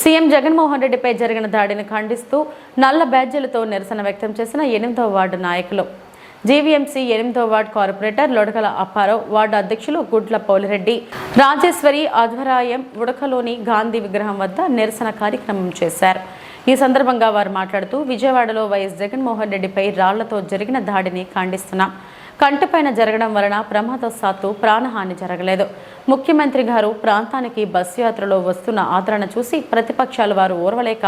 CM Jaganmohan రెడ్డిపై జరిగిన దాడిని ఖండిస్తూ నల్ల బ్యాడ్జీలతో నిరసన వ్యక్తం చేసిన ఎనిమిదవ వార్డు నాయకులు. జీవీఎంసీ ఎనిమిదవ ward corporator Lodakala Apparao ward అధ్యక్షులు గుడ్ల పౌలిరెడ్డి రాజేశ్వరి ఆధ్వరాయం ఉడకలోని గాంధీ విగ్రహం వద్ద నిరసన కార్యక్రమం చేశారు. ఈ సందర్భంగా వారు మాట్లాడుతూ విజయవాడలో వైఎస్ జగన్మోహన్ రెడ్డిపై రాళ్ళతో జరిగిన దాడిని ఖండిస్తున్నాం. కంటిపైన జరగడం వలన ప్రమాదశాత్తు ప్రాణహాని జరగలేదు. ముఖ్యమంత్రి గారు ప్రాంతానికి బస్సు యాత్రలో వస్తున్న ఆదరణ చూసి ప్రతిపక్షాల వారు ఓర్వలేక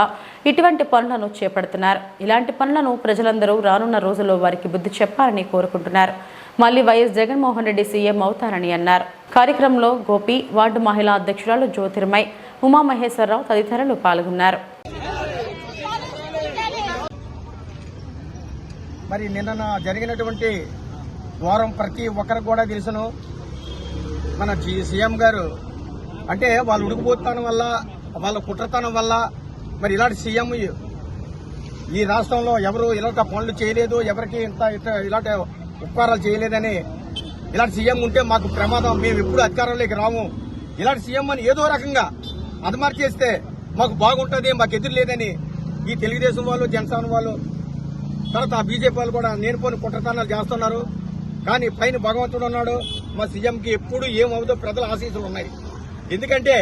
ఇటువంటి పనులను చేపడుతున్నారు. ఇలాంటి పనులను ప్రజలందరూ రానున్న రోజుల్లో వారికి బుద్ధి చెప్పాలని కోరుకుంటున్నారు. మళ్ళీ వైఎస్ జగన్మోహన్ రెడ్డి సీఎం అవుతారని అన్నారు. కార్యక్రమంలో గోపి వార్డు మహిళా అధ్యక్షురాలు జ్యోతిర్మయ్ ఉమామహేశ్వరరావు తదితరులు పాల్గొన్నారు. మరి నిన్న జరిగినటువంటి వారం ప్రతి ఒక్కరికి కూడా తెలుసును. మన సీఎం గారు అంటే వాళ్ళు ఉడికిపోతనం వల్ల వాళ్ళ కుట్రతనం వల్ల మరి ఇలాంటి సీఎం ఈ రాష్ట్రంలో ఎవరు ఇలాంటి పనులు చేయలేదు ఎవరికి ఇంత ఇట- ఇలాంటి ఉపకారాలు చేయలేదని. ఇలాంటి సీఎం ఉంటే మాకు ప్రమాదం. మేము ఎప్పుడు అధికారంలోకి రాము. ఇలాంటి సీఎం అని ఏదో రకంగా అదమార్ చేస్తే మాకు బాగుంటుంది మాకు ఎదురు లేదని ఈ తెలుగుదేశం వాళ్ళు జనసేన వాళ్ళు తర్వాత ఆ బీజేపీ వాళ్ళు కూడా నేను పోని కుట్రతనాలు చేస్తున్నారు. కానీ పైన భగవంతుడు ఉన్నాడు. మా సీఎంకి ఎప్పుడు ఏమవుదో ప్రజల ఆశీస్సులు ఉన్నాయి. ఎందుకంటే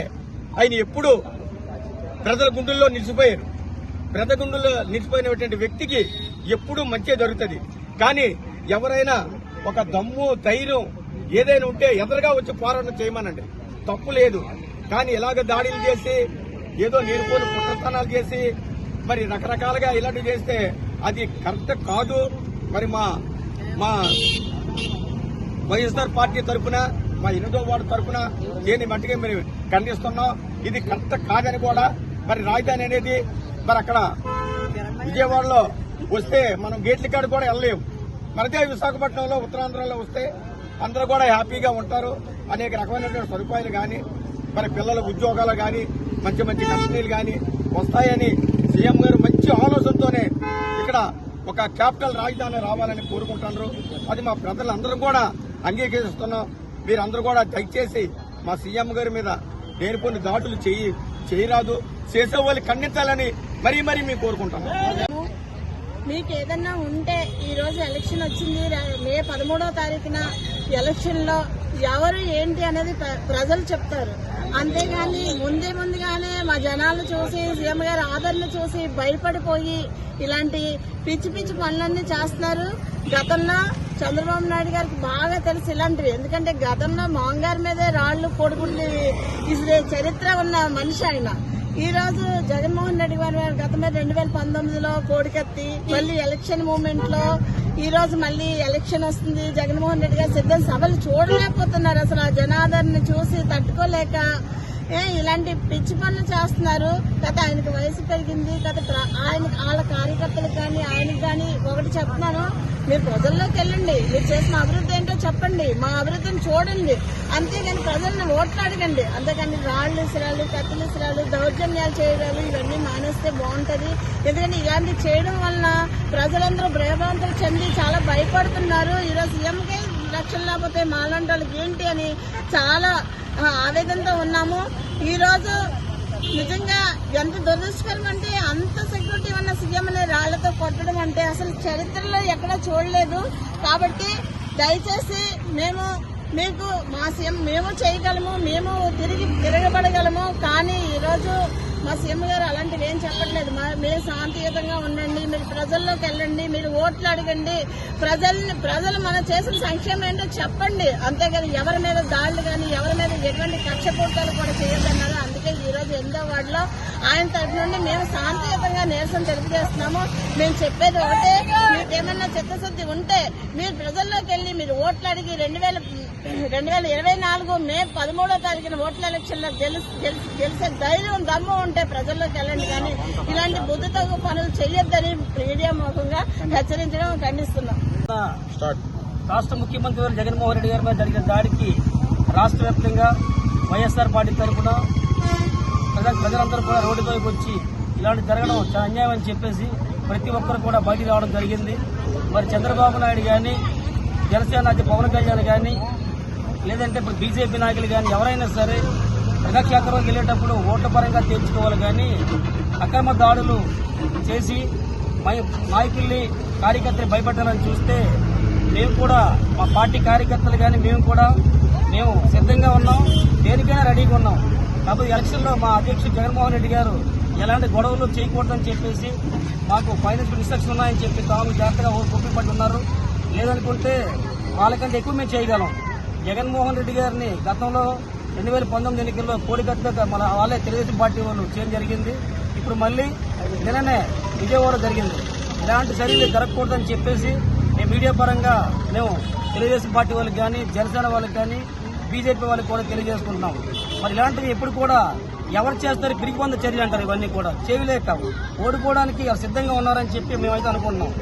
ఆయన ఎప్పుడు ప్రజల గుండెల్లో నిలిచిపోయారు. ప్రజల గుండెల్లో నిలిచిపోయినటువంటి వ్యక్తికి ఎప్పుడూ మంచి జరుగుతుంది. కానీ ఎవరైనా ఒక దమ్ము ధైర్యం ఏదైనా ఉంటే ఎదురుగా వచ్చి పోరాటం చేయమనండి. తప్పు లేదు. కానీ ఇలాగ దాడులు చేసి ఏదో నీరుపోని పుట్టస్థానాలు చేసి మరి రకరకాలుగా ఇలాంటివి చేస్తే అది కరెక్ట్ కాదు. మరి మా మా వైఎస్ఆర్ పార్టీ తరఫున మా ఎనిమిదో వార్డు తరఫున దీన్ని మట్టిగా మేము ఖండిస్తున్నాం. ఇది కరెక్ట్ కాదని కూడా మరి రాజధాని అనేది మరి అక్కడ విజయవాడలో వస్తే మనం గేట్ల కాడ కూడా వెళ్ళలేము మరి అదే విశాఖపట్నంలో ఉత్తరాంధ్రలో వస్తే అందరూ కూడా హ్యాపీగా ఉంటారు. అనేక రకమైనటువంటి సదుపాయాలు కానీ మరి పిల్లల ఉద్యోగాలు కానీ మంచి మంచి కంపెనీలు కానీ వస్తాయని సీఎం గారు మంచి ఆలోచనతోనే ఇక్కడ ఒక క్యాపిటల్ రాజధాని రావాలని కోరుకుంటున్నారు. అది మా ప్రజలందరూ కూడా అంగీకరిస్తున్నాం మీరందరూ కూడా దయచేసి మా సీఎం గారి మీద లేనిపోని దాటులు చేయి చేయరాదు. చేసే వాళ్ళు ఖండించాలని మరీ మరీ మేము కోరుకుంటున్నాం. మీకు ఏదన్నా ఉంటే ఈ రోజు ఎలక్షన్ వచ్చింది మే పదమూడవ తారీఖున ఎలక్షన్లో ఎవరు ఏంటి అనేది ప్ర- ప్రజలు చెప్తారు. అంతేగాని ముందే ముందుగానే మా జనాలు చూసి సీఎం గారి ఆదరణ చూసి భయపడిపోయి ఇలాంటి పిచ్చి పిచ్చి పనులన్నీ చేస్తున్నారు. గతంలో చంద్రబాబు నాయుడు గారికి బాగా తెలుసు ఇలాంటివి. ఎందుకంటే గతంలో మాంగారు మీదే రాళ్ళు పొడుగుళ్ళు ఇసే చరిత్ర ఉన్న మనిషి ఆయన. ఈ రోజు జగన్మోహన్ రెడ్డి గారు గతమే రెండు వేల పంతొమ్మిదిలో కోడికత్తి మళ్ళీ ఎలక్షన్ మూమెంట్లో ఈ రోజు మళ్ళీ ఎలక్షన్ వస్తుంది. జగన్మోహన్ రెడ్డి గారు సిద్ధం సభలు చూడలేకపోతున్నారు అసలు ఆ జనాదరణ చూసి తట్టుకోలేక. ఏ ఇలాంటి పిచ్చి పనులు చేస్తున్నారు. గత ఆయనకి వయసు పెరిగింది. గత ఆయన వాళ్ళ కార్యకర్తలకు కానీ ఆయనకి కానీ ఒకటి చెప్తున్నాను. మీరు ప్రజల్లోకి వెళ్ళండి. మీరు చేసిన అభివృద్ధి ఏంటో చెప్పండి. మా అభివృద్ధిని చూడండి. అంతేగాని ప్రజల్ని ఓట్లు అడగండి. రాళ్ళు ఇసురాలు కత్తులు ఇసురాలు దౌర్జన్యాలు చేయడాలు ఇవన్నీ మానేస్తే బాగుంటది. ఎందుకంటే ఇలాంటివి చేయడం వలన ప్రజలందరూ భయభ్రాంతులు చెంది చాలా భయపడుతున్నారు. ఈరోజు సీఎంకే లక్షలు లేకపోతే మాలాంటి వాళ్ళకి ఏంటి అని చాలా ఆవేదనతో ఉన్నాము. ఈరోజు నిజంగా ఎంత దురదృష్టకరం అంటే అంత సెక్యూరిటీ ఉన్న సీఎం అనే రాళ్ళతో కొట్టడం అంటే అసలు చరిత్రలో ఎక్కడా చూడలేదు. కాబట్టి దయచేసి మేము మీకు మా సీఎం మేము చేయగలము మేము తిరిగి తిరగబడగలము. కానీ ఈరోజు మా సీఎం గారు అలాంటివి ఏం చెప్పట్లేదు. మా- మీరు శాంతియుతంగా ఉండండి మీరు ప్రజల్లోకి వెళ్ళండి మీరు ఓట్లు అడగండి. ప్రజల్ని ప్రజలు మనం చేసిన సంక్షేమం ఏంటో చెప్పండి. అంతేకాదు ఎవరి మీద దాడులు కానీ ఎవరి మీద ఎటువంటి కక్షపూర్తాలు కూడా చేయొద్దన్నారు అందుకే ఈ రోజు ఎనిమిదో వార్డులో ఆయన తరఫు నుండి మేము శాంతియుతంగా నిరసన తెలియజేస్తున్నాము. మేము చెప్పేది ఒకటే మీకేమన్నా చిత్తశుద్ధి ఉంటే మీరు ప్రజల్లోకి వెళ్ళి మీరు ఓట్లు అడిగి రెండు వేల రెండు వేల ఇరవై నాలుగు మే పదమూడో తారీఖున ఓట్ల ఎలక్షన్లో గెలిచే ధైర్యం దమ్ము ఉంటే ప్రజల్లోకి వెళ్ళండి. కానీ ఇలాంటి బుద్ధి తగ్గు పనులు చేయొద్దని మీడియా ముఖంగా హెచ్చరించడం ఖండిస్తున్నాం. రాష్ట్ర ముఖ్యమంత్రి గారు జగన్మోహన్ రెడ్డి గారి మీద జరిగిన దాడికి రాష్ట్ర వ్యాప్తంగా వైఎస్ఆర్ పార్టీ తరఫున ప్రజలందరూ కూడా రోడ్డుపైకి వచ్చి ఇలాంటి జరగడం చాలా అన్యాయం అని చెప్పేసి ప్రతి ఒక్కరు కూడా బయటికి రావడం జరిగింది. మరి చంద్రబాబు నాయుడు కానీ జనసేన అధ్యక్షుడు పవన్ కళ్యాణ్ కానీ లేదంటే ఇప్పుడు బీజేపీ నాయకులు కానీ ఎవరైనా సరే ప్రజాక్షేత్రంలోకి వెళ్ళేటప్పుడు ఓట్ల పరంగా తీర్చుకోవాలి కానీ అక్రమ దాడులు చేసి మై- నాయకుల్ని కార్యకర్తలు భయపెట్టాలని చూస్తే మేము కూడా మా పార్టీ కార్యకర్తలు కానీ మేము కూడా మేము సిద్ధంగా ఉన్నాం. దేనికైనా రెడీగా ఉన్నాం. కాబట్టి ఎలక్షన్లో మా అధ్యక్షుడు జగన్మోహన్ రెడ్డి గారు ఎలాంటి గొడవలు చేయకూడదని చెప్పేసి మాకు ఫైనాన్షియల్ ఇన్స్ట్రక్షన్ ఉన్నాయని చెప్పి తాము జాగ్రత్తగా ఓపి పట్టి ఉన్నారు లేదనుకుంటే వాళ్ళకంటే ఎక్కువ మేము చేయగలం. జగన్మోహన్ రెడ్డి గారిని గతంలో రెండు వేల పంతొమ్మిది ఎన్నికల్లో కోడికత్తుగా మన వాళ్ళే తెలుగుదేశం పార్టీ వాళ్ళు చేయడం జరిగింది. ఇప్పుడు మళ్ళీ నిన్ననే విజయవాడ జరిగింది. ఇలాంటి చర్యలు జరగకూడదని చెప్పేసి మేము మీడియా పరంగా మేము తెలుగుదేశం పార్టీ వాళ్ళకి కానీ జనసేన వాళ్ళకి కానీ బీజేపీ వాళ్ళకి కూడా తెలియజేసుకుంటున్నాము. మరి ఇలాంటివి ఎప్పుడు కూడా ఎవరు చేస్తారు? పిరికి పొంద చర్యలు అంటారు ఇవన్నీ కూడా. చేయలేక ఓడిపోవడానికి సిద్ధంగా ఉన్నారని చెప్పి మేమైతే అనుకుంటున్నాం.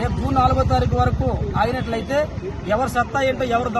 రేపు జూన్ నాలుగో తారీఖు వరకు ఆగినట్లయితే ఎవరు సత్తా ఏంటో ఎవరు